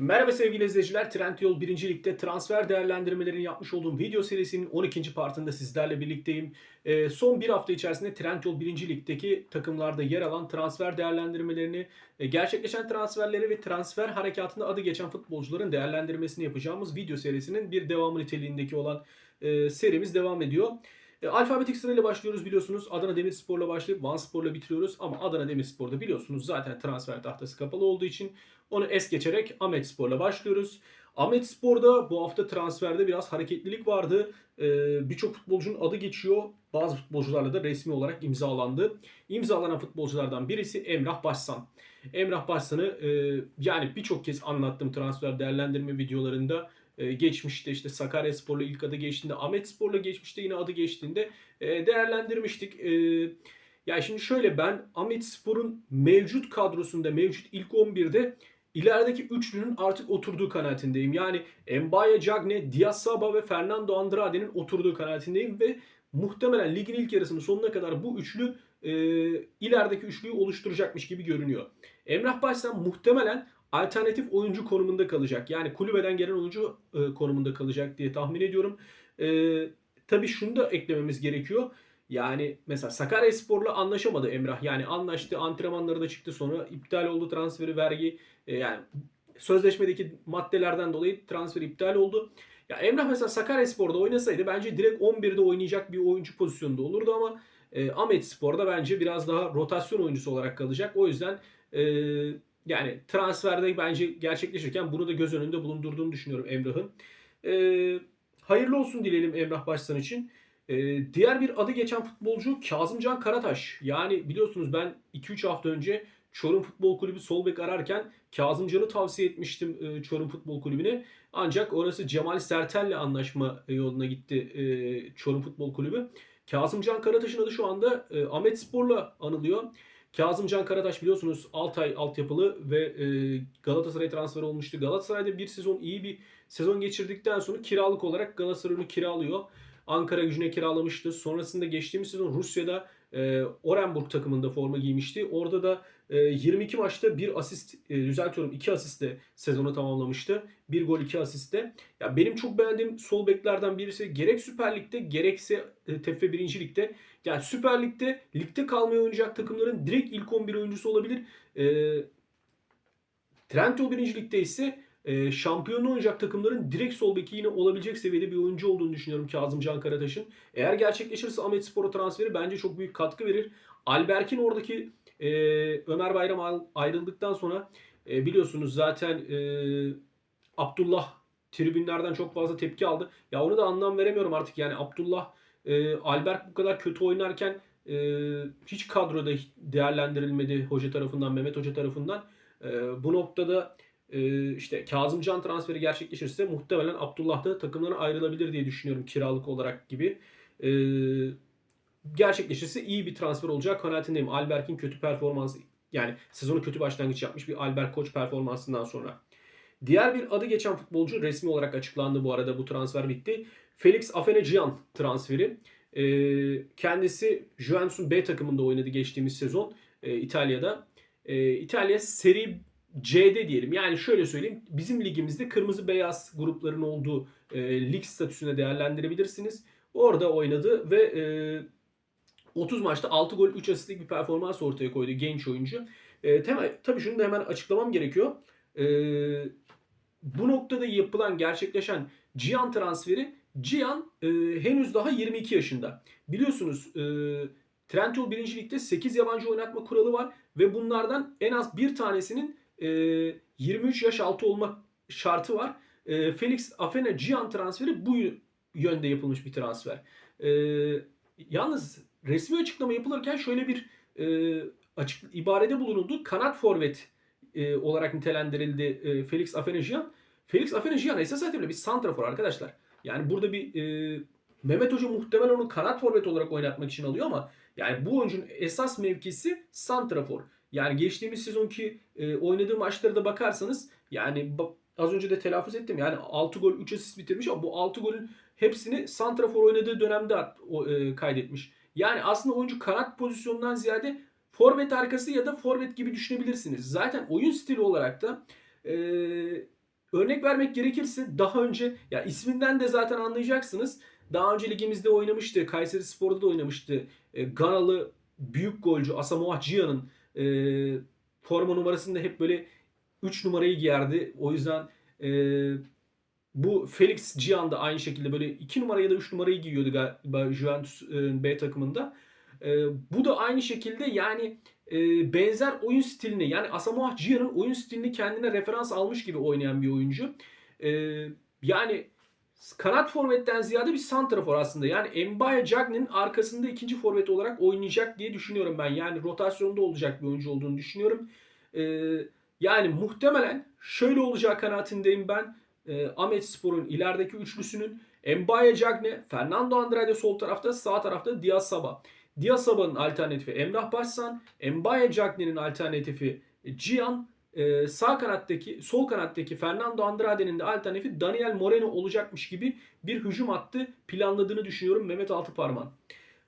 Merhaba sevgili izleyiciler. Trendyol 1. Lig'de transfer değerlendirmelerini yapmış olduğum video serisinin 12. partında sizlerle birlikteyim. Ee, son bir hafta içerisinde Trendyol 1. Lig'deki takımlarda yer alan transfer değerlendirmelerini, e, gerçekleşen transferleri ve transfer harekatında adı geçen futbolcuların değerlendirmesini yapacağımız video serisinin bir devamı niteliğindeki olan e, serimiz devam ediyor. E, alfabetik sırayla başlıyoruz biliyorsunuz. Adana Demirspor'la başlayıp Van Spor'la bitiriyoruz. Ama Adana Demirspor'da biliyorsunuz zaten transfer tahtası kapalı olduğu için onu es geçerek Ahmet Spor'la başlıyoruz. Ahmet Spor'da bu hafta transferde biraz hareketlilik vardı. E, Birçok futbolcunun adı geçiyor. Bazı futbolcularla da resmi olarak imzalandı. İmzalanan futbolculardan birisi Emrah Başsan. Emrah Başsan'ı e, yani birçok kez anlattım transfer değerlendirme videolarında. E, geçmişte işte Sakaryaspor'la ilk adı geçtiğinde, Ahmet Spor'la geçmişte yine adı geçtiğinde e, değerlendirmiştik. E, yani şimdi şöyle ben Ahmet Spor'un mevcut kadrosunda, mevcut ilk 11'de ilerideki üçlünün artık oturduğu kanaatindeyim. Yani Mbaye Cagne, Diaz Saba ve Fernando Andrade'nin oturduğu kanaatindeyim ve muhtemelen ligin ilk yarısının sonuna kadar bu üçlü e, ilerideki üçlüyü oluşturacakmış gibi görünüyor. Emrah Başsan muhtemelen alternatif oyuncu konumunda kalacak. Yani kulübeden gelen oyuncu e, konumunda kalacak diye tahmin ediyorum. E, tabii şunu da eklememiz gerekiyor. Yani mesela Sakaryaspor'la anlaşamadı Emrah. Yani anlaştı, antrenmanları da çıktı sonra iptal oldu transferi, vergi e, yani sözleşmedeki maddelerden dolayı transfer iptal oldu. Ya Emrah mesela Sakaryaspor'da oynasaydı bence direkt 11'de oynayacak bir oyuncu pozisyonunda olurdu ama e, Ahmet Spor'da bence biraz daha rotasyon oyuncusu olarak kalacak. O yüzden e, yani transferde bence gerçekleşirken bunu da göz önünde bulundurduğunu düşünüyorum Emrah'ın. E, hayırlı olsun dileyelim Emrah Başsan için. E, diğer bir adı geçen futbolcu Kazımcan Karataş. Yani biliyorsunuz ben 2-3 hafta önce Çorum Futbol Kulübü sol bek ararken Kazımcan'ı tavsiye etmiştim e, Çorum Futbol Kulübü'ne. Ancak orası Cemal Sertel'le anlaşma yoluna gitti e, Çorum Futbol Kulübü. Kazımcan Karataş'ın adı şu anda e, Ahmet Spor'la anılıyor. Kazımcan Karataş biliyorsunuz Altay altyapılı ve e, Galatasaray transferi olmuştu. Galatasaray'da bir sezon iyi bir sezon geçirdikten sonra kiralık olarak Galatasaray onu kiralıyor. Ankara gücüne kiralamıştı. Sonrasında geçtiğimiz sezon Rusya'da e, Orenburg takımında forma giymişti. Orada da e, 22 maçta bir asist, e, düzeltiyorum 2 asistle sezonu tamamlamıştı. 1 gol 2 asistle. Ya benim çok beğendiğim sol beklerden birisi gerek Süper Lig'de gerekse e, TFF 1. Lig'de. Yani Süper Lig'de ligde kalmaya oynayacak takımların direkt ilk 11 oyuncusu olabilir. E, Trendyol 1. Lig'de ise e, şampiyon oynayacak takımların direkt sol beki yine olabilecek seviyede bir oyuncu olduğunu düşünüyorum Kazım Can Karataş'ın. Eğer gerçekleşirse Ahmet Spor'a transferi bence çok büyük katkı verir. Alberk'in oradaki e, Ömer Bayram ayrıldıktan sonra e, biliyorsunuz zaten e, Abdullah tribünlerden çok fazla tepki aldı. Ya onu da anlam veremiyorum artık yani Abdullah e, Alberk bu kadar kötü oynarken e, hiç kadroda değerlendirilmedi hoca tarafından, Mehmet Hoca tarafından. E, bu noktada e, işte Kazımcan transferi gerçekleşirse muhtemelen Abdullah da takımdan ayrılabilir diye düşünüyorum kiralık olarak gibi. E, gerçekleşirse iyi bir transfer olacak kanaatindeyim. Alberk'in kötü performansı yani sezonu kötü başlangıç yapmış bir Albert Koç performansından sonra. Diğer bir adı geçen futbolcu resmi olarak açıklandı bu arada bu transfer bitti. Felix Afenacian transferi. E, kendisi Juventus'un B takımında oynadı geçtiğimiz sezon e, İtalya'da. İtalya seri C'de diyelim. Yani şöyle söyleyeyim. Bizim ligimizde kırmızı beyaz grupların olduğu e, lig statüsüne değerlendirebilirsiniz. Orada oynadı ve e, 30 maçta 6 gol 3 asistlik bir performans ortaya koydu genç oyuncu. E, temel, tabii şunu da hemen açıklamam gerekiyor. E, bu noktada yapılan, gerçekleşen Cihan transferi Cihan e, henüz daha 22 yaşında. Biliyorsunuz e, Trendyol 1. Lig'de 8 yabancı oynatma kuralı var ve bunlardan en az bir tanesinin 23 yaş altı olmak şartı var. Felix Afena Cihan transferi bu yönde yapılmış bir transfer. E, yalnız resmi açıklama yapılırken şöyle bir e, açık ibarede bulunuldu. Kanat forvet e, olarak nitelendirildi Felix Afenajian. Felix Afenajian esas itibariyle bir santrafor arkadaşlar. Yani burada bir e, Mehmet Hoca muhtemelen onu kanat forvet olarak oynatmak için alıyor ama yani bu oyuncunun esas mevkisi santrafor. Yani geçtiğimiz sezonki e, oynadığı maçlara da bakarsanız yani az önce de telaffuz ettim. Yani 6 gol 3 asist bitirmiş ama bu 6 golün hepsini santrafor oynadığı dönemde o, e, kaydetmiş. Yani aslında oyuncu kanat pozisyonundan ziyade forvet arkası ya da forvet gibi düşünebilirsiniz. Zaten oyun stili olarak da e, örnek vermek gerekirse daha önce ya isminden de zaten anlayacaksınız. Daha önce ligimizde oynamıştı. Kayseri Spor'da da oynamıştı. E, Ganalı büyük golcü Asamoah Gyan'ın e, forma numarasında hep böyle 3 numarayı giyerdi. O yüzden e, bu Felix Gian da aynı şekilde böyle 2 numara ya da 3 numarayı giyiyordu galiba Juventus e, B takımında. E, bu da aynı şekilde yani e, benzer oyun stilini yani Asamoah Gyan'ın oyun stilini kendine referans almış gibi oynayan bir oyuncu. E, yani kanat forvetten ziyade bir santrafor aslında. Yani Mbaye Cagney'in arkasında ikinci forvet olarak oynayacak diye düşünüyorum ben. Yani rotasyonda olacak bir oyuncu olduğunu düşünüyorum. E, yani muhtemelen şöyle olacağı kanaatindeyim ben. E, Ahmet Spor'un ilerideki üçlüsünün Mbaye Cagney, Fernando Andrade sol tarafta, sağ tarafta Diaz Saba. Diaz Saba'nın alternatifi Emrah Başsan, Mbaye Cagney'in alternatifi Gian, e, sağ kanattaki, sol kanattaki Fernando Andrade'nin de alternatifi Daniel Moreno olacakmış gibi bir hücum hattı planladığını düşünüyorum Mehmet Altıparman.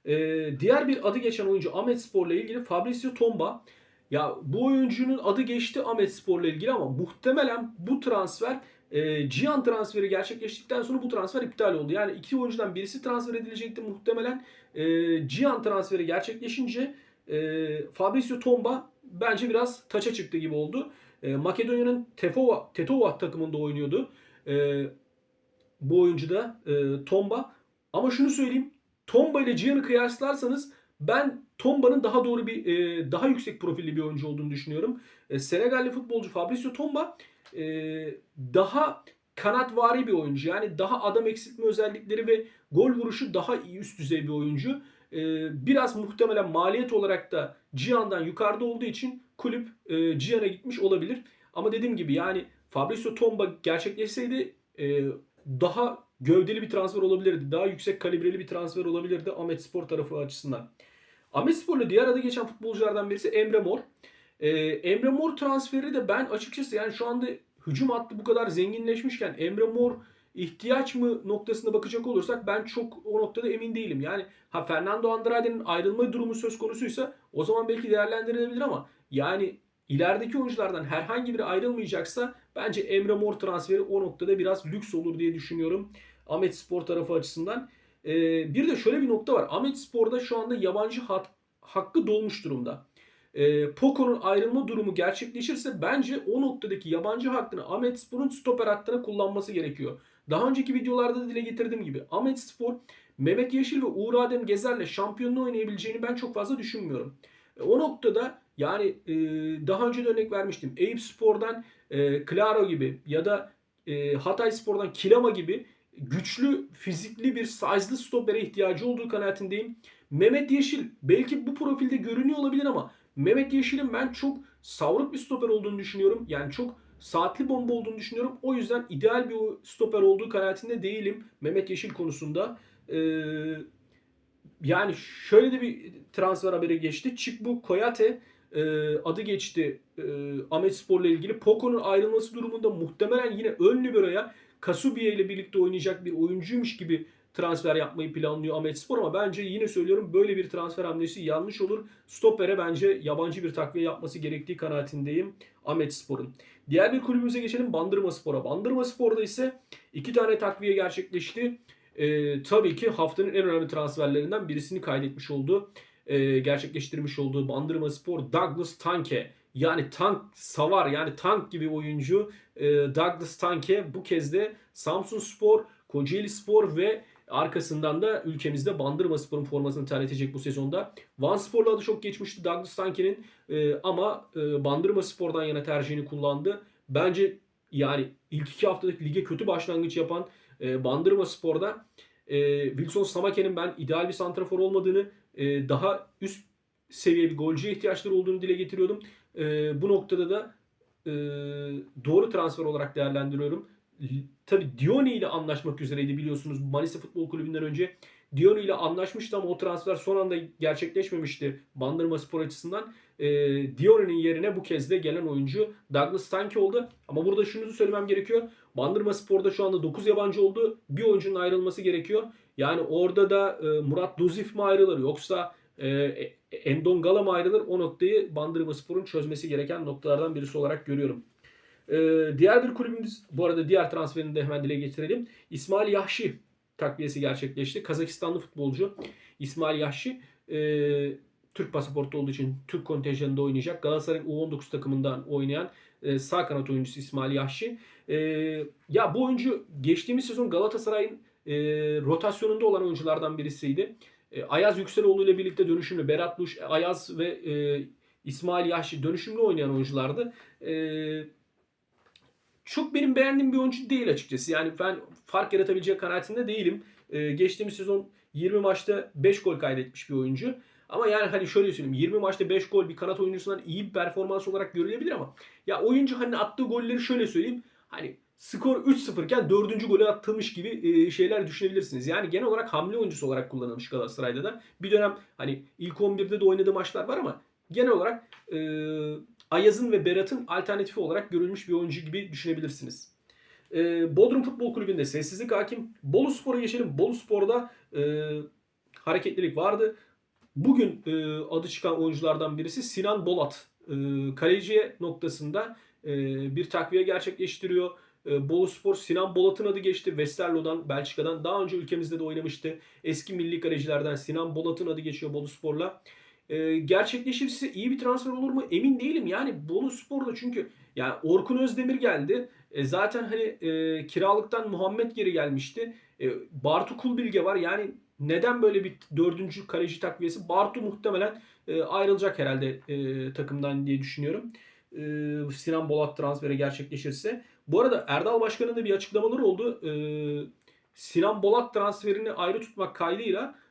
E, diğer bir adı geçen oyuncu Ahmet Spor'la ilgili Fabricio Tomba. Ya bu oyuncunun adı geçti Ahmet Spor'la ilgili ama muhtemelen bu transfer e, Cihan transferi gerçekleştikten sonra bu transfer iptal oldu. Yani iki oyuncudan birisi transfer edilecekti muhtemelen. E, Cihan transferi gerçekleşince e, Fabricio Tomba bence biraz taça çıktı gibi oldu. E, Makedonya'nın Tefova, Tetova takımında oynuyordu. E, bu oyuncu da e, Tomba. Ama şunu söyleyeyim. Tomba ile Cihan'ı kıyaslarsanız ben Tomba'nın daha doğru bir e, daha yüksek profilli bir oyuncu olduğunu düşünüyorum. E, Senegalli futbolcu Fabricio Tomba e, daha kanatvari bir oyuncu. Yani daha adam eksiltme özellikleri ve gol vuruşu daha iyi üst düzey bir oyuncu. E, biraz muhtemelen maliyet olarak da Cihan'dan yukarıda olduğu için kulüp e, Cihan'a gitmiş olabilir. Ama dediğim gibi yani Fabricio Tomba gerçekleşseydi e, daha gövdeli bir transfer olabilirdi. Daha yüksek kalibreli bir transfer olabilirdi Ahmet Spor tarafı açısından. Ahmet Spor'la diğer adı geçen futbolculardan birisi Emre Mor. Ee, Emre Mor transferi de ben açıkçası yani şu anda hücum hattı bu kadar zenginleşmişken Emre Mor ihtiyaç mı noktasına bakacak olursak ben çok o noktada emin değilim. Yani ha Fernando Andrade'nin ayrılma durumu söz konusuysa o zaman belki değerlendirilebilir ama yani ilerideki oyunculardan herhangi biri ayrılmayacaksa bence Emre Mor transferi o noktada biraz lüks olur diye düşünüyorum. Ahmet Spor tarafı açısından. Ee, bir de şöyle bir nokta var. Ahmet Spor'da şu anda yabancı hat, hakkı dolmuş durumda. Ee, Poco'nun ayrılma durumu gerçekleşirse bence o noktadaki yabancı hakkını Ahmet Spor'un stoper hattına kullanması gerekiyor. Daha önceki videolarda da dile getirdiğim gibi Ahmet Spor Mehmet Yeşil ve Uğur Adem Gezer'le şampiyonluğu oynayabileceğini ben çok fazla düşünmüyorum. E, o noktada yani e, daha önce de örnek vermiştim. Eyüp Spor'dan e, Claro gibi ya da e, Hatay Spor'dan Kilama gibi güçlü, fizikli bir size'lı stopere ihtiyacı olduğu kanaatindeyim. Mehmet Yeşil belki bu profilde görünüyor olabilir ama Mehmet Yeşil'in ben çok savruk bir stoper olduğunu düşünüyorum. Yani çok saatli bomba olduğunu düşünüyorum. O yüzden ideal bir stoper olduğu kanaatinde değilim Mehmet Yeşil konusunda. Ee, yani şöyle de bir transfer haberi geçti. Çikbu Koyate e, adı geçti e, Ahmet Spor'la ilgili. Poco'nun ayrılması durumunda muhtemelen yine ön libero'ya Kasubiye ile birlikte oynayacak bir oyuncuymuş gibi transfer yapmayı planlıyor Ahmet Spor ama bence yine söylüyorum böyle bir transfer hamlesi yanlış olur. Stopper'e bence yabancı bir takviye yapması gerektiği kanaatindeyim Ahmet Spor'un. Diğer bir kulübümüze geçelim Bandırma Spor'a. Bandırma Spor'da ise iki tane takviye gerçekleşti. Ee, tabii ki haftanın en önemli transferlerinden birisini kaydetmiş oldu. Ee, gerçekleştirmiş olduğu Bandırma Spor Douglas Tanke. Yani tank savar yani tank gibi oyuncu e, Douglas Tanke bu kez de Samsun Spor, Kocaeli Spor ve arkasından da ülkemizde Bandırma Spor'un formasını terletecek bu sezonda. Van Spor'la adı çok geçmişti Douglas Tanke'nin e, ama e, Bandırma Spor'dan yana tercihini kullandı. Bence yani ilk iki haftadaki lige kötü başlangıç yapan e, Bandırma Spor'da e, Wilson Samake'nin ben ideal bir santrafor olmadığını, e, daha üst seviye bir golcüye ihtiyaçları olduğunu dile getiriyordum. E, bu noktada da e, doğru transfer olarak değerlendiriyorum. Tabi Dioni ile anlaşmak üzereydi biliyorsunuz Manisa Futbol Kulübü'nden önce. Dioni ile anlaşmıştı ama o transfer son anda gerçekleşmemişti Bandırma Spor açısından. E, Dioni'nin yerine bu kez de gelen oyuncu Douglas Stanke oldu. Ama burada şunu söylemem gerekiyor. Bandırma Spor'da şu anda 9 yabancı oldu. Bir oyuncunun ayrılması gerekiyor. Yani orada da e, Murat Duzif mi ayrılır yoksa e, Endon Gala mı ayrılır? O noktayı Bandırma Spor'un çözmesi gereken noktalardan birisi olarak görüyorum. Ee, diğer bir kulübümüz, bu arada diğer transferini de hemen dile getirelim. İsmail Yahşi takviyesi gerçekleşti. Kazakistanlı futbolcu İsmail Yahşi e, Türk pasaportu olduğu için Türk kontenjanında oynayacak. Galatasaray'ın U19 takımından oynayan e, sağ kanat oyuncusu İsmail Yahşi. E, ya bu oyuncu geçtiğimiz sezon Galatasaray'ın e, rotasyonunda olan oyunculardan birisiydi. E, Ayaz Yükseloğlu ile birlikte dönüşümlü Berat Luş, Ayaz ve e, İsmail Yahşi dönüşümlü oynayan oyunculardı. E, çok benim beğendiğim bir oyuncu değil açıkçası. Yani ben fark yaratabilecek kanaatinde değilim. E, geçtiğimiz sezon 20 maçta 5 gol kaydetmiş bir oyuncu. Ama yani hani şöyle söyleyeyim 20 maçta 5 gol bir kanat oyuncusundan iyi bir performans olarak görülebilir ama ya oyuncu hani attığı golleri şöyle söyleyeyim. Hani skor 3-0 iken 4. golü attırmış gibi e, şeyler düşünebilirsiniz. Yani genel olarak hamle oyuncusu olarak kullanılmış Galatasaray'da da. Bir dönem hani ilk 11'de de oynadığı maçlar var ama genel olarak e, Ayaz'ın ve Berat'ın alternatifi olarak görülmüş bir oyuncu gibi düşünebilirsiniz. E, Bodrum Futbol Kulübü'nde sessizlik hakim. Bolu Spor'a geçelim. Bolu Spor'da e, hareketlilik vardı. Bugün e, adı çıkan oyunculardan birisi Sinan Bolat. E, kaleciye noktasında e, bir takviye gerçekleştiriyor. E, Bolu Spor Sinan Bolat'ın adı geçti. Westerlo'dan, Belçika'dan. Daha önce ülkemizde de oynamıştı. Eski milli kalecilerden Sinan Bolat'ın adı geçiyor Bolu Spor'la. E, gerçekleşirse iyi bir transfer olur mu emin değilim. Yani Bolu Spor'da çünkü yani Orkun Özdemir geldi. E, zaten hani e, kiralıktan Muhammed geri gelmişti. E, Bartu Kulbilge var. Yani neden böyle bir dördüncü kaleci takviyesi? Bartu muhtemelen e, ayrılacak herhalde e, takımdan diye düşünüyorum. E, Sinan Bolat transferi gerçekleşirse. Bu arada Erdal Başkan'ın da bir açıklamaları oldu. E, Sinan Bolat transferini ayrı tutmak kaydıyla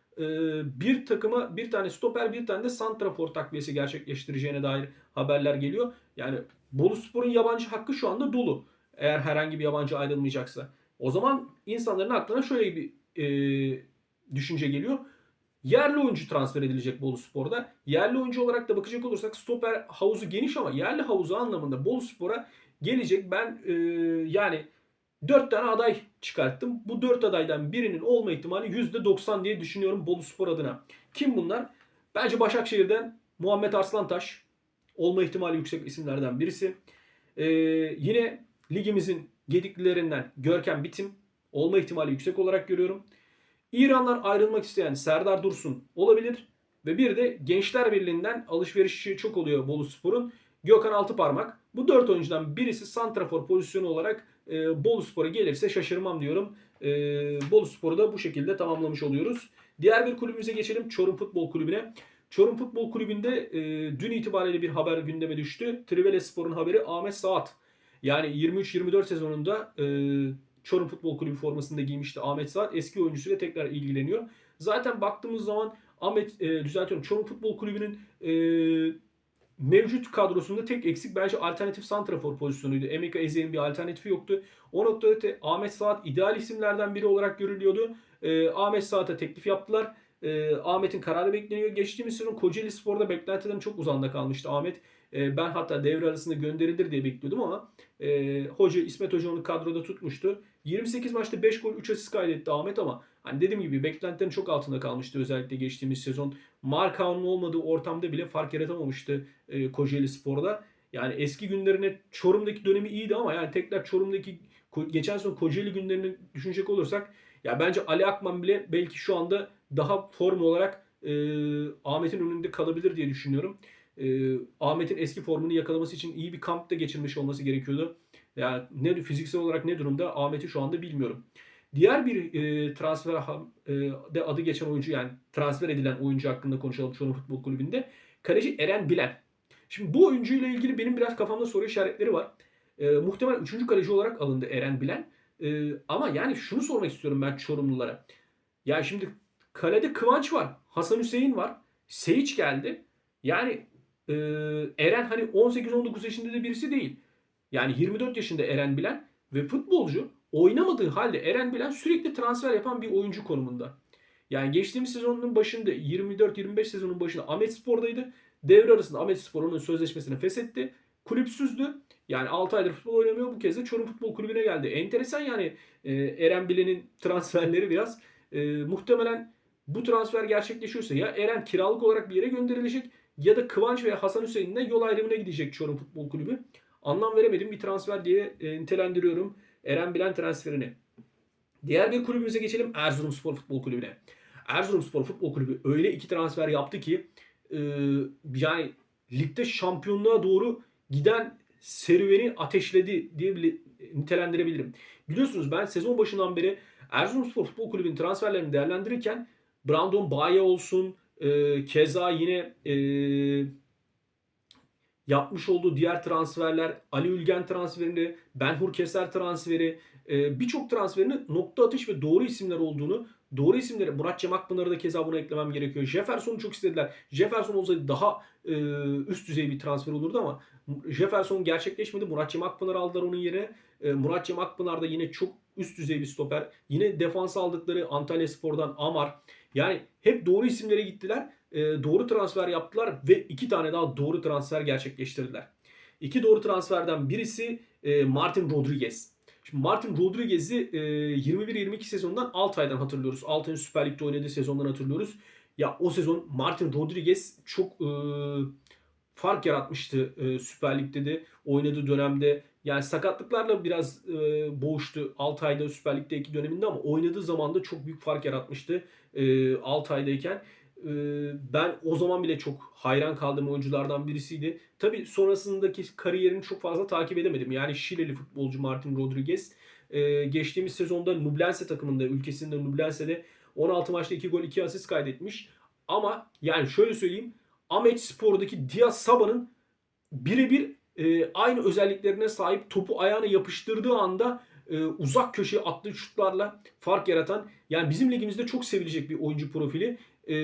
bir takıma bir tane stoper bir tane de santrafor takviyesi gerçekleştireceğine dair haberler geliyor. Yani Bolu Spor'un yabancı hakkı şu anda dolu. Eğer herhangi bir yabancı ayrılmayacaksa. O zaman insanların aklına şöyle bir e, düşünce geliyor. Yerli oyuncu transfer edilecek Bolu Spor'da. Yerli oyuncu olarak da bakacak olursak stoper havuzu geniş ama yerli havuzu anlamında Bolu Spor'a gelecek. Ben e, yani 4 tane aday çıkarttım. Bu 4 adaydan birinin olma ihtimali %90 diye düşünüyorum Bolu Spor adına. Kim bunlar? Bence Başakşehir'den Muhammed Arslantaş olma ihtimali yüksek isimlerden birisi. E, yine ligimizin gediklilerinden Görkem Bitim olma ihtimali yüksek olarak görüyorum. İran'dan ayrılmak isteyen Serdar Dursun olabilir. Ve bir de Gençler Birliği'nden alışverişi çok oluyor Bolu Spor'un. Gökhan Altıparmak. Bu dört oyuncudan birisi santrafor pozisyonu olarak e, Bolu Spor'a gelirse şaşırmam diyorum. E, Bolu Spor'u da bu şekilde tamamlamış oluyoruz. Diğer bir kulübümüze geçelim. Çorum Futbol Kulübü'ne. Çorum Futbol Kulübü'nde e, dün itibariyle bir haber gündeme düştü. Trivele Spor'un haberi Ahmet Saat. Yani 23-24 sezonunda e, Çorum Futbol Kulübü formasında giymişti Ahmet Saat. Eski oyuncusuyla tekrar ilgileniyor. Zaten baktığımız zaman Ahmet e, düzeltiyorum Çorum Futbol Kulübü'nün e, mevcut kadrosunda tek eksik bence alternatif santrafor pozisyonuydu. Emeka Eze'nin bir alternatifi yoktu. O noktada da Ahmet Saat ideal isimlerden biri olarak görülüyordu. E, Ahmet Saat'a teklif yaptılar. E, Ahmet'in kararı bekleniyor. Geçtiğimiz sezon Kocaeli Spor'da beklentilerin çok uzanda kalmıştı Ahmet. E, ben hatta devre arasında gönderilir diye bekliyordum ama e, hoca İsmet Hoca onu kadroda tutmuştu. 28 maçta 5 gol 3 asist kaydetti Ahmet ama hani dediğim gibi beklentilerin çok altında kalmıştı özellikle geçtiğimiz sezon. Markao'nun olmadığı ortamda bile fark yaratamamıştı e, Kocaeli Spor'da. Yani eski günlerine Çorum'daki dönemi iyiydi ama yani tekrar Çorum'daki geçen sezon Kocaeli günlerini düşünecek olursak ya bence Ali Akman bile belki şu anda daha form olarak e, Ahmet'in önünde kalabilir diye düşünüyorum. E, Ahmet'in eski formunu yakalaması için iyi bir kampta geçirmiş olması gerekiyordu. Yani ne fiziksel olarak ne durumda Ahmet'i şu anda bilmiyorum. Diğer bir e, transfer e, de adı geçen oyuncu yani transfer edilen oyuncu hakkında konuşalım Çorum Futbol Kulübü'nde. Kaleci Eren Bilen. Şimdi bu oyuncuyla ilgili benim biraz kafamda soru işaretleri var. E, muhtemelen 3. kaleci olarak alındı Eren Bilen. E, ama yani şunu sormak istiyorum ben Çorumlulara. Ya şimdi kalede Kıvanç var. Hasan Hüseyin var. Seyiç geldi. Yani e, Eren hani 18-19 yaşında da birisi değil. Yani 24 yaşında Eren Bilen ve futbolcu oynamadığı halde Eren Bilen sürekli transfer yapan bir oyuncu konumunda. Yani geçtiğimiz sezonun başında 24-25 sezonun başında Ahmet Spor'daydı. Devre arasında Ahmet Spor onun sözleşmesini feshetti. Kulüpsüzdü. Yani 6 aydır futbol oynamıyor. Bu kez de Çorum Futbol Kulübü'ne geldi. Enteresan yani e, Eren Bilen'in transferleri biraz. E, muhtemelen bu transfer gerçekleşiyorsa ya Eren kiralık olarak bir yere gönderilecek ya da Kıvanç veya Hasan Hüseyin'le yol ayrımına gidecek Çorum Futbol Kulübü. anlam veremediğim bir transfer diye e, nitelendiriyorum Eren Bilen transferini. Diğer bir kulübümüze geçelim Erzurumspor Futbol Kulübü'ne. Erzurumspor Futbol Kulübü öyle iki transfer yaptı ki e, yani ligde şampiyonluğa doğru giden serüveni ateşledi diye bile nitelendirebilirim. Biliyorsunuz ben sezon başından beri Erzurumspor Futbol Kulübü'nün transferlerini değerlendirirken Brandon Baye olsun, e, keza yine e, yapmış olduğu diğer transferler, Ali Ülgen transferini, Benhur Keser transferi, e, birçok transferinin nokta atış ve doğru isimler olduğunu, doğru isimleri Murat Cem Akpınar'ı da keza buna eklemem gerekiyor. Jefferson'u çok istediler. Jefferson olsaydı daha e, üst düzey bir transfer olurdu ama Jefferson gerçekleşmedi. Murat Cem Akpınar aldılar onun yerine. E, Murat Cem Akpınar da yine çok üst düzey bir stoper. Yine defans aldıkları Antalya Spor'dan Amar. Yani hep doğru isimlere gittiler. E, doğru transfer yaptılar ve iki tane daha doğru transfer gerçekleştirdiler. İki doğru transferden birisi e, Martin Rodriguez. Şimdi Martin Rodriguez'i e, 21-22 sezonundan Altay'dan hatırlıyoruz. Altay'ın Süper Lig'de oynadığı sezondan hatırlıyoruz. Ya o sezon Martin Rodriguez çok e, fark yaratmıştı e, Süper Lig'de de oynadığı dönemde. Yani sakatlıklarla biraz e, boğuştu Altay'da Süper Lig'deki döneminde ama oynadığı zaman da çok büyük fark yaratmıştı e, Altay'dayken. E, ben o zaman bile çok hayran kaldığım oyunculardan birisiydi. Tabi sonrasındaki kariyerini çok fazla takip edemedim. Yani Şileli futbolcu Martin Rodriguez. E, geçtiğimiz sezonda Nublense takımında, ülkesinde Nublense'de 16 maçta 2 gol 2 asist kaydetmiş. Ama yani şöyle söyleyeyim. Ahmet Spor'daki Diaz Saba'nın birebir e, aynı özelliklerine sahip topu ayağına yapıştırdığı anda e, uzak köşeye attığı şutlarla fark yaratan yani bizim ligimizde çok sevilecek bir oyuncu profili. E,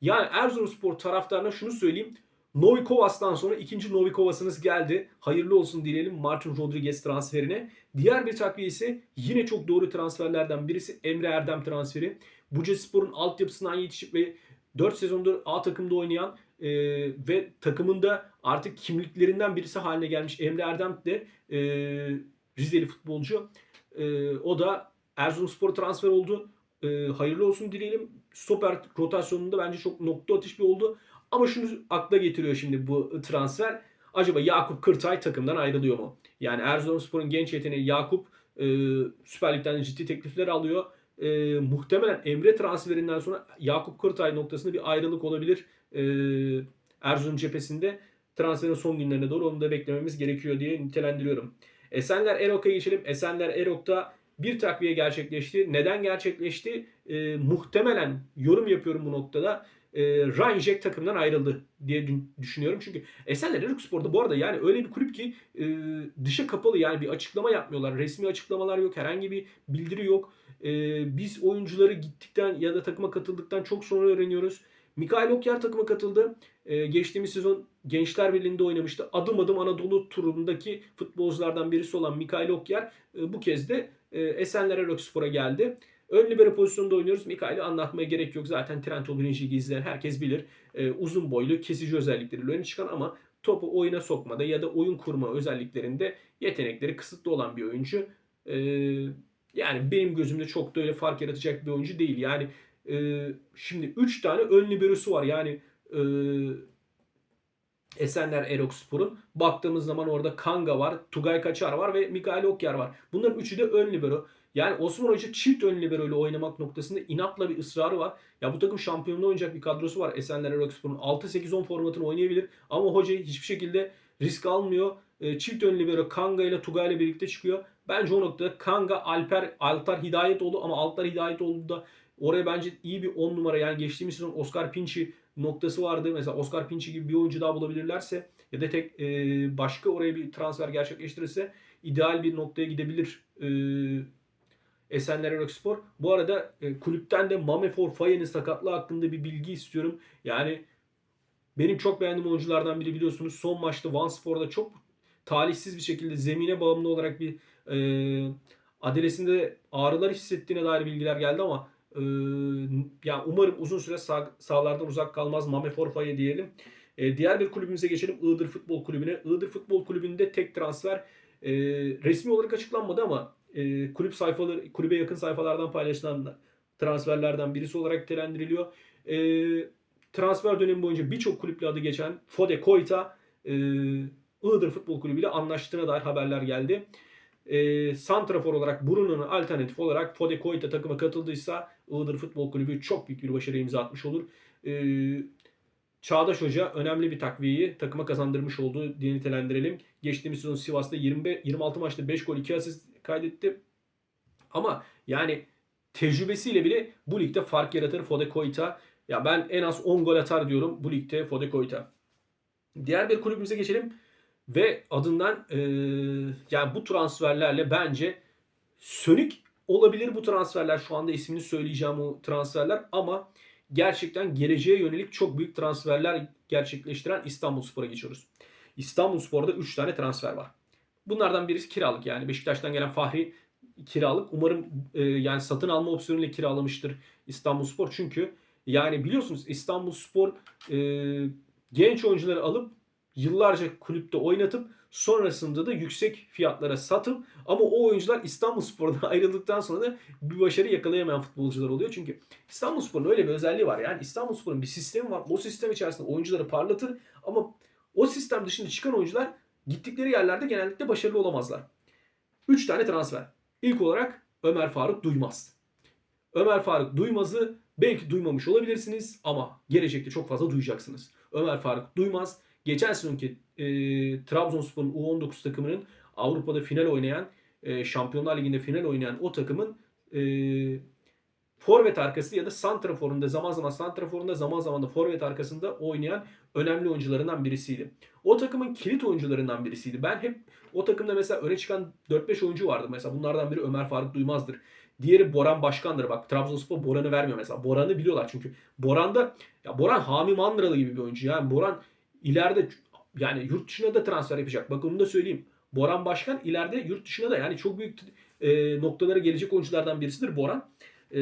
yani Erzurumspor taraftarına şunu söyleyeyim. Novikovas'tan sonra ikinci Novikovas'ınız geldi. Hayırlı olsun dileyelim Martin Rodriguez transferine. Diğer bir takviye ise yine çok doğru transferlerden birisi Emre Erdem transferi. Bucaspor'un altyapısından yetişip ve 4 sezondur A takımda oynayan e, ve takımında artık kimliklerinden birisi haline gelmiş Emre Erdem de e, Rizeli futbolcu. E, o da Erzurumspor transfer oldu. E, hayırlı olsun dileyelim. Stoper rotasyonunda bence çok nokta atış bir oldu. Ama şunu akla getiriyor şimdi bu transfer. Acaba Yakup Kırtay takımdan ayrılıyor mu? Yani Erzurumspor'un genç yeteneği Yakup e, Süper Lig'den ciddi teklifler alıyor. E, muhtemelen Emre transferinden sonra Yakup Kırtay noktasında bir ayrılık olabilir. E, Erzurum cephesinde transferin son günlerine doğru onu da beklememiz gerekiyor diye nitelendiriyorum. Esenler Erok'a geçelim. Esenler Erok'ta bir takviye gerçekleşti. Neden gerçekleşti? E, muhtemelen yorum yapıyorum bu noktada. E, Ryan takımdan ayrıldı diye düşünüyorum. Çünkü Esenler Erokspor'da bu arada yani öyle bir kulüp ki e, dışa kapalı yani bir açıklama yapmıyorlar. Resmi açıklamalar yok. Herhangi bir bildiri yok. E, biz oyuncuları gittikten ya da takıma katıldıktan çok sonra öğreniyoruz. Mikail Okyar takıma katıldı. Ee, geçtiğimiz sezon Gençler Birliği'nde oynamıştı. Adım adım Anadolu turundaki futbolculardan birisi olan Mikail Okyar e, bu kez de e, Esenler Erokspor'a geldi. Ön libero pozisyonunda oynuyoruz. Mikail'i anlatmaya gerek yok. Zaten 1. Ligi izleyen herkes bilir. E, uzun boylu, kesici özellikleriyle öne çıkan ama topu oyuna sokmada ya da oyun kurma özelliklerinde yetenekleri kısıtlı olan bir oyuncu. E, yani benim gözümde çok da öyle fark yaratacak bir oyuncu değil. Yani e, şimdi 3 tane ön liberosu var. Yani e, Esenler Erokspor'un. Baktığımız zaman orada Kanga var, Tugay Kaçar var ve Mikael Okyar var. Bunların üçü de ön libero. Yani Osman Hoca çift ön libero ile oynamak noktasında inatla bir ısrarı var. Ya bu takım şampiyonluğu oynayacak bir kadrosu var. Esenler Erokspor'un 6-8-10 formatını oynayabilir. Ama hoca hiçbir şekilde risk almıyor. E, çift ön libero Kanga ile Tugay ile birlikte çıkıyor. Bence o noktada Kanga, Alper, Altar Hidayet oldu ama Altar Hidayet oldu da Oraya bence iyi bir 10 numara yani geçtiğimiz sezon Oscar Pinci noktası vardı. Mesela Oscar Pinci gibi bir oyuncu daha bulabilirlerse ya da tek e, başka oraya bir transfer gerçekleştirirse ideal bir noktaya gidebilir e, Esenler Erokspor. Bu arada e, kulüpten de Mame Forfaye'nin sakatlığı hakkında bir bilgi istiyorum. Yani benim çok beğendiğim oyunculardan biri biliyorsunuz. Son maçta Van Spor'da çok talihsiz bir şekilde zemine bağımlı olarak bir e, adresinde ağrılar hissettiğine dair bilgiler geldi ama ee, yani umarım uzun süre sağ, sahalardan uzak kalmaz Mame Forfa'ya diyelim. Ee, diğer bir kulübümüze geçelim. Iğdır Futbol Kulübü'ne. Iğdır Futbol Kulübü'nde tek transfer e, resmi olarak açıklanmadı ama e, kulüp sayfaları, kulübe yakın sayfalardan paylaşılan transferlerden birisi olarak nitelendiriliyor. E, transfer dönemi boyunca birçok kulüple adı geçen Fode Koita e, Iğdır Futbol Kulübü ile anlaştığına dair haberler geldi. E, Santrafor olarak Bruno'nun alternatif olarak Fode Koita takıma katıldıysa Iğdır Futbol Kulübü çok büyük bir başarı imza atmış olur. E, Çağdaş Hoca önemli bir takviyeyi takıma kazandırmış olduğu diye nitelendirelim. Geçtiğimiz sezon Sivas'ta 20, 26 maçta 5 gol 2 asist kaydetti. Ama yani tecrübesiyle bile bu ligde fark yaratır Fode Koita. Ya ben en az 10 gol atar diyorum bu ligde Fode Koita. Diğer bir kulübümüze geçelim. Ve adından e, yani bu transferlerle bence sönük olabilir bu transferler. Şu anda ismini söyleyeceğim o transferler ama gerçekten geleceğe yönelik çok büyük transferler gerçekleştiren İstanbulspor'a geçiyoruz. İstanbulspor'da 3 tane transfer var. Bunlardan birisi kiralık yani Beşiktaş'tan gelen Fahri kiralık. Umarım e, yani satın alma opsiyonuyla kiralamıştır İstanbulspor. Çünkü yani biliyorsunuz İstanbulspor e, genç oyuncuları alıp yıllarca kulüpte oynatıp sonrasında da yüksek fiyatlara satıp ama o oyuncular İstanbulspor'dan ayrıldıktan sonra da bir başarı yakalayamayan futbolcular oluyor. Çünkü İstanbulspor'un öyle bir özelliği var. Yani İstanbulspor'un bir sistemi var. O sistem içerisinde oyuncuları parlatır ama o sistem dışında çıkan oyuncular gittikleri yerlerde genellikle başarılı olamazlar. 3 tane transfer. İlk olarak Ömer Faruk Duymaz. Ömer Faruk Duymaz'ı belki duymamış olabilirsiniz ama gelecekte çok fazla duyacaksınız. Ömer Faruk Duymaz geçen sezonki e, Trabzonspor'un U19 takımının Avrupa'da final oynayan, e, Şampiyonlar Ligi'nde final oynayan o takımın e, forvet arkası ya da santraforunda zaman zaman santraforunda zaman zaman da forvet arkasında oynayan önemli oyuncularından birisiydi. O takımın kilit oyuncularından birisiydi. Ben hep o takımda mesela öne çıkan 4-5 oyuncu vardı. Mesela bunlardan biri Ömer Faruk Duymaz'dır. Diğeri Boran Başkan'dır. Bak Trabzonspor Boran'ı vermiyor mesela. Boran'ı biliyorlar çünkü. Boran'da ya Boran Hami Mandralı gibi bir oyuncu. Yani Boran ileride yani yurt dışına da transfer yapacak. Bak onu da söyleyeyim. Boran Başkan ileride yurt dışına da yani çok büyük e, noktalara gelecek oyunculardan birisidir Boran. E,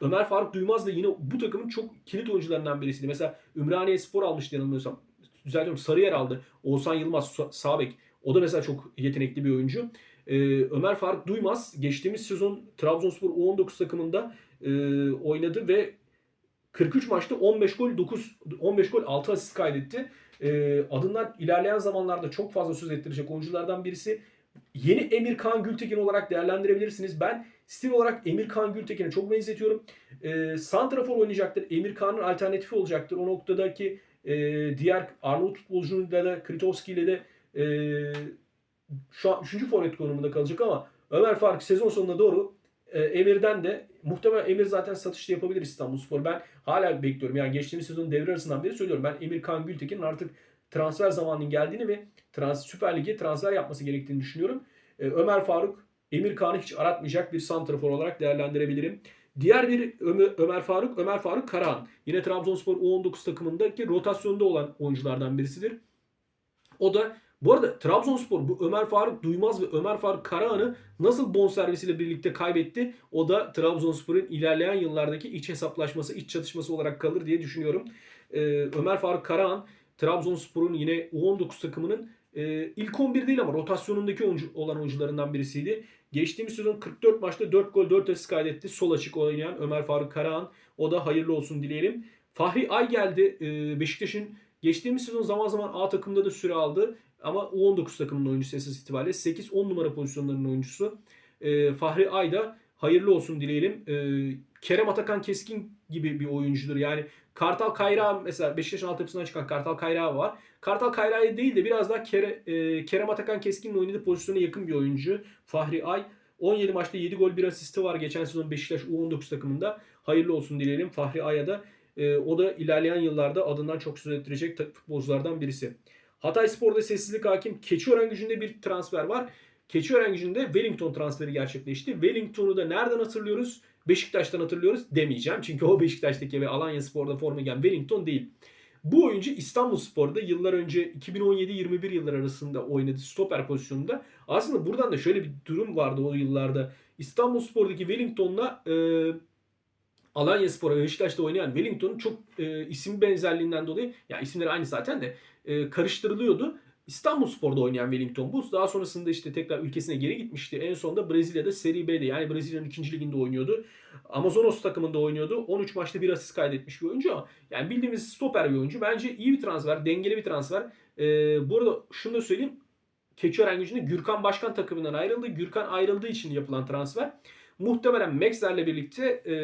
Ömer Faruk Duymaz da yine bu takımın çok kilit oyuncularından birisiydi. Mesela Ümraniye Spor almıştı yanılmıyorsam. Düzeltiyorum Sarıyer aldı. Oğuzhan Yılmaz Sabek. O da mesela çok yetenekli bir oyuncu. Ee, Ömer Faruk Duymaz geçtiğimiz sezon Trabzonspor U19 takımında e, oynadı ve 43 maçta 15 gol 9 15 gol 6 asist kaydetti. E, adından ilerleyen zamanlarda çok fazla söz ettirecek oyunculardan birisi. Yeni Emir Kan Gültekin olarak değerlendirebilirsiniz. Ben stil olarak Emir Kan Gültekin'e çok benzetiyorum. E, Santrafor oynayacaktır. Emir Kan'ın alternatifi olacaktır. O noktadaki e, diğer Arnavut futbolcuyla da Kritovski ile de e, şu an 3. forvet konumunda kalacak ama Ömer Faruk sezon sonuna doğru e, Emir'den de muhtemelen Emir zaten satışta yapabilir İstanbulspor. Ben hala bekliyorum. Yani geçtiğimiz sezonun devre arasından beri söylüyorum. Ben Emir Kan Gültekin'in artık transfer zamanının geldiğini ve trans, Süper Lig'e transfer yapması gerektiğini düşünüyorum. E, Ömer Faruk, Emir Kan'ı hiç aratmayacak bir santrafor olarak değerlendirebilirim. Diğer bir Ömer Faruk, Ömer Faruk Karahan. Yine Trabzonspor U19 takımındaki rotasyonda olan oyunculardan birisidir. O da bu arada Trabzonspor bu Ömer Faruk Duymaz ve Ömer Faruk Karahan'ı nasıl bonservisiyle birlikte kaybetti? O da Trabzonspor'un ilerleyen yıllardaki iç hesaplaşması, iç çatışması olarak kalır diye düşünüyorum. Ee, Ömer Faruk Karahan Trabzonspor'un yine U19 takımının e, ilk 11 değil ama rotasyonundaki oyuncu, olan oyuncularından birisiydi. Geçtiğimiz sezon 44 maçta 4 gol 4 asist kaydetti. Sol açık oynayan Ömer Faruk Karahan. O da hayırlı olsun dileyelim. Fahri Ay geldi. Ee, Beşiktaş'ın geçtiğimiz sezon zaman zaman A takımda da süre aldı. Ama U19 takımının oyuncusu esas itibariyle 8-10 numara pozisyonlarının oyuncusu. E, Fahri Ayda hayırlı olsun dileyelim. E, Kerem Atakan Keskin gibi bir oyuncudur. Yani Kartal Kayra mesela Beşiktaş'ın altyapısından çıkan Kartal Kayra var. Kartal Kayra'ya değil de biraz daha Kere, e, Kerem Atakan Keskin'in oynadığı pozisyona yakın bir oyuncu. Fahri Ay. 17 maçta 7 gol 1 asisti var geçen sezon Beşiktaş U19 takımında. Hayırlı olsun dileyelim Fahri Ay'a da. E, o da ilerleyen yıllarda adından çok söz ettirecek futbolculardan birisi. Hatay Spor'da sessizlik hakim. Keçiören gücünde bir transfer var. Keçiören gücünde Wellington transferi gerçekleşti. Wellington'u da nereden hatırlıyoruz? Beşiktaş'tan hatırlıyoruz demeyeceğim. Çünkü o Beşiktaş'taki ve Alanya Spor'da forma giyen Wellington değil. Bu oyuncu İstanbul Spor'da yıllar önce 2017-21 yıllar arasında oynadı stoper pozisyonunda. Aslında buradan da şöyle bir durum vardı o yıllarda. İstanbul Spor'daki Wellington'la e, Alanya Spor'a Beşiktaş'ta oynayan Wellington'un çok e, isim benzerliğinden dolayı, yani isimleri aynı zaten de e, karıştırılıyordu. İstanbul Spor'da oynayan Wellington Bus. Daha sonrasında işte tekrar ülkesine geri gitmişti. En sonunda Brezilya'da Serie B'de yani Brezilya'nın ikinci liginde oynuyordu. Amazonos takımında oynuyordu. 13 maçta bir asist kaydetmiş bir oyuncu ama yani bildiğimiz stoper bir oyuncu. Bence iyi bir transfer, dengeli bir transfer. Ee, bu arada şunu da söyleyeyim. Keçiören gücünde Gürkan Başkan takımından ayrıldı. Gürkan ayrıldığı için yapılan transfer. Muhtemelen Maxler'le birlikte e,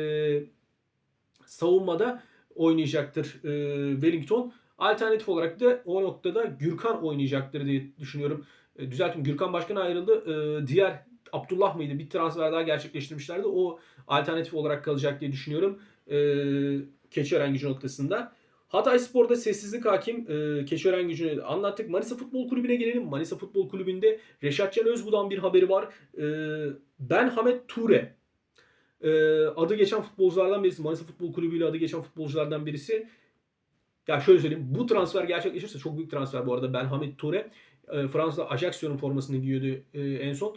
savunmada oynayacaktır e, Wellington. Alternatif olarak da o noktada Gürkan oynayacaktır diye düşünüyorum. E, düzelttim Gürkan Başkan ayrıldı. E, diğer Abdullah mıydı? Bir transfer daha gerçekleştirmişlerdi. O alternatif olarak kalacak diye düşünüyorum. E, Keçiören gücü noktasında. Hatay Spor'da sessizlik hakim. E, Keçiören gücünü anlattık. Manisa Futbol Kulübü'ne gelelim. Manisa Futbol Kulübü'nde Reşat Can Özbu'dan bir haberi var. E, ben Hamet Ture. E, adı geçen futbolculardan birisi. Manisa Futbol Kulübü ile adı geçen futbolculardan birisi. Ya şöyle söyleyeyim. Bu transfer gerçekleşirse çok büyük transfer bu arada. Ben Hamit Toure. Fransa'da Ajacsio'nun formasını giyiyordu e, en son.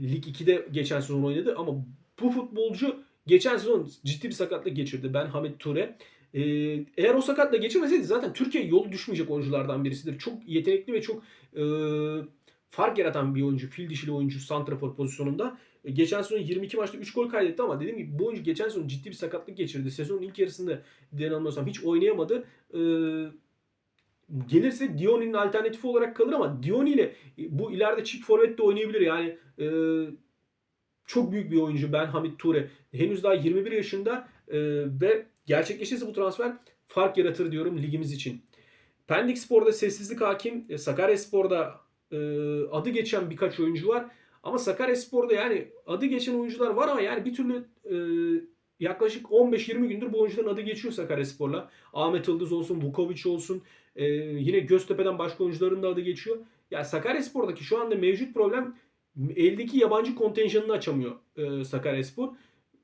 Lig 2'de geçen sezon oynadı ama bu futbolcu geçen sezon ciddi bir sakatlık geçirdi. Ben Hamit Toure. Eğer o sakatla geçirmeseydi zaten Türkiye yolu düşmeyecek oyunculardan birisidir. Çok yetenekli ve çok e, fark yaratan bir oyuncu. Fil dişili oyuncu santrafor pozisyonunda. E, geçen sezon 22 maçta 3 gol kaydetti ama dediğim gibi bu oyuncu geçen sezon ciddi bir sakatlık geçirdi. Sezonun ilk yarısında denilmiyorsam hiç oynayamadı. Ee, gelirse Dioni'nin alternatifi olarak kalır ama Dioni ile bu ileride çift forvet de oynayabilir. Yani e, çok büyük bir oyuncu Ben Hamit Ture. Henüz daha 21 yaşında e, ve gerçekleşirse bu transfer fark yaratır diyorum ligimiz için. Pendik Spor'da sessizlik hakim. E, Sakarya Spor'da e, adı geçen birkaç oyuncu var. Ama Sakarya Spor'da yani adı geçen oyuncular var ama yani bir türlü e, yaklaşık 15-20 gündür bu oyuncuların adı geçiyor Sakaryaspor'la. Ahmet Yıldız olsun, Vukovic olsun. E, yine Göztepe'den başka oyuncuların da adı geçiyor. Ya Sakaryaspor'daki şu anda mevcut problem eldeki yabancı kontenjanını açamıyor e, Sakaryaspor.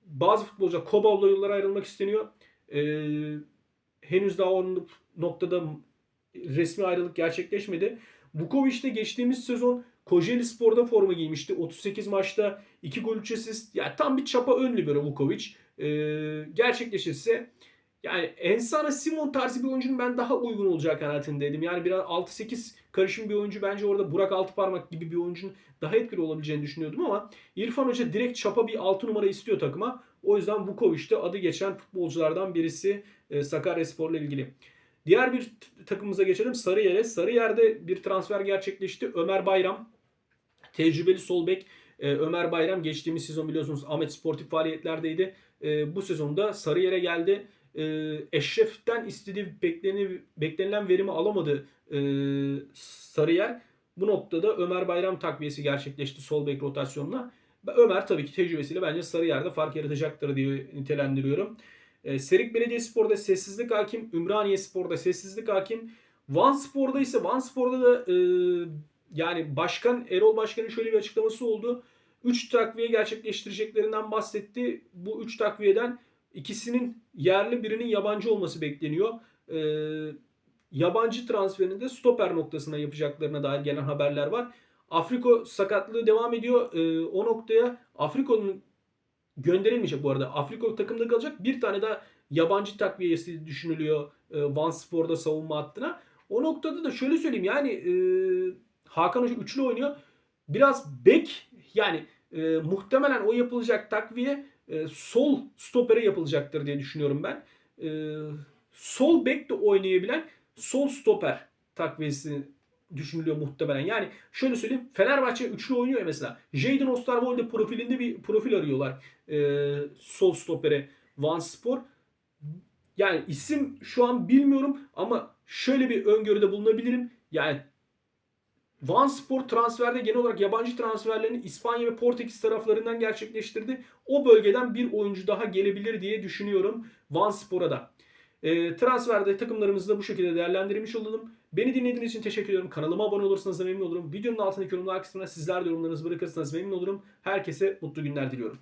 Bazı futbolcular Kobav'la yollara ayrılmak isteniyor. E, henüz daha onun noktada resmi ayrılık gerçekleşmedi. Vukovic de geçtiğimiz sezon Kocaeli Spor'da forma giymişti. 38 maçta 2 gol 3 asist. Yani tam bir çapa ön libero Vukovic. Ee, gerçekleşirse yani Ensana Simon tarzı bir oyuncunun ben daha uygun olacağı kanaatindeydim. Yani biraz 6-8 karışım bir oyuncu bence orada Burak Altıparmak gibi bir oyuncunun daha etkili olabileceğini düşünüyordum ama İrfan Hoca direkt çapa bir 6 numara istiyor takıma. O yüzden Vukovic de adı geçen futbolculardan birisi e, Sakaryaspor'la ilgili. Diğer bir takımımıza geçelim Sarıyer'e. Sarıyer'de bir transfer gerçekleşti. Ömer Bayram tecrübeli sol bek e, Ömer Bayram geçtiğimiz sezon biliyorsunuz Ahmet Sportif faaliyetlerdeydi. E, bu sezonda Sarıyer'e geldi. E, Eşref'ten istediği bekleni, beklenilen verimi alamadı e, Sarıyer. Bu noktada Ömer Bayram takviyesi gerçekleşti sol bek rotasyonuna. Ömer tabii ki tecrübesiyle bence Sarıyer'de fark yaratacaktır diye nitelendiriyorum. E, Serik Belediyespor'da sessizlik hakim. Ümraniye Spor'da sessizlik hakim. Van Spor'da ise Van Spor'da da e, yani başkan Erol Başkan'ın şöyle bir açıklaması oldu. 3 takviye gerçekleştireceklerinden bahsetti. Bu 3 takviyeden ikisinin yerli birinin yabancı olması bekleniyor. Ee, yabancı transferinde stoper noktasına yapacaklarına dair gelen haberler var. Afriko sakatlığı devam ediyor. Ee, o noktaya Afriko'nun gönderilmeyecek bu arada. Afriko takımda kalacak. Bir tane daha yabancı takviyesi düşünülüyor e, Van Spor'da savunma hattına. O noktada da şöyle söyleyeyim yani e, Hakan Hoca üçlü oynuyor. Biraz bek yani e, muhtemelen o yapılacak takviye e, sol stopere yapılacaktır diye düşünüyorum ben. E, sol bek de oynayabilen sol stoper takviyesi düşünülüyor muhtemelen. Yani şöyle söyleyeyim Fenerbahçe üçlü oynuyor mesela. Jadon Osterwolde profilinde bir profil arıyorlar. E, sol stopere Van Spor. Yani isim şu an bilmiyorum ama şöyle bir öngörüde bulunabilirim. Yani Van Spor transferde genel olarak yabancı transferlerini İspanya ve Portekiz taraflarından gerçekleştirdi. O bölgeden bir oyuncu daha gelebilir diye düşünüyorum Van Spor'a da. E, transferde takımlarımızı da bu şekilde değerlendirmiş olalım. Beni dinlediğiniz için teşekkür ediyorum. Kanalıma abone olursanız da memnun olurum. Videonun altındaki yorumlar kısmına sizler de yorumlarınızı bırakırsanız memnun olurum. Herkese mutlu günler diliyorum.